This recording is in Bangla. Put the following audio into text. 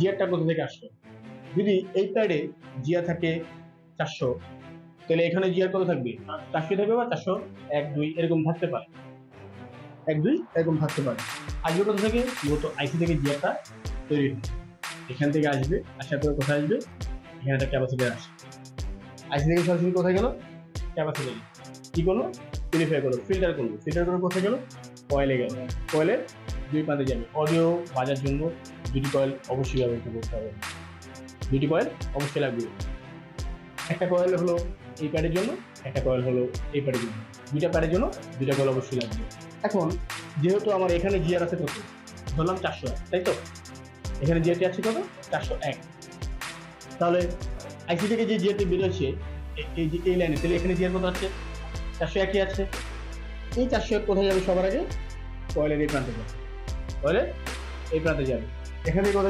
জিয়ারটা কোথা থেকে আসলো? যদি এই প্যাডে জিয়া থাকে চারশো, তাহলে এখানে জিয়ার কত থাকবে? চারশো থাকবে বা চারশো এক দুই, এরকম থাকতে পারে। এক দুই, এরকম থাকতে পারে। আসবে কোথা থেকে? মূলত আইসি থেকে জিয়ারটা তৈরি এখান থেকে আসবে, আসার পরে কোথায় আসবে? এখানে একটা ক্যাপাসিটার আসে আইসি থেকে সরাসরি কোথায় গেল? ক্যাপাসিটার কি করল? পিউরিফাই করল। ফিল্টার করল। ফিল্টার করে কোথায় গেল? কয়েলে গেল কয়েলের দুই প্রান্তে যাবে। অডিও বাজার জন্য দুটি কয়েল অবশ্যই ব্যবহৃত করতে হবে। দুটি কয়েল অবশ্যই লাগবে। একটা কয়েল হলো এই প্যাডের জন্য, একটা কয়েল হলো এই প্যাডের জন্য। দুইটা প্যাডের জন্য দুইটা কয়েল অবশ্যই লাগবে। এখন যেহেতু আমার এখানে জিআর আছে কত? ধরলাম চারশো এক, তাই তো? এখানে জিআরটি আছে কত? চারশো এক। তাহলে আইসি থেকে যে জিআরটি বেরোচ্ছে এই যে এই লাইনে তাহলে এখানে জিআর কত আছে? চারশো একই আছে। এই চারশো এক কোথায় যাবে সবার আগে? কয়েলের এই প্রান্তে যাবে। কয়েলের এই প্রান্তে যাবে। এখানে কোথায়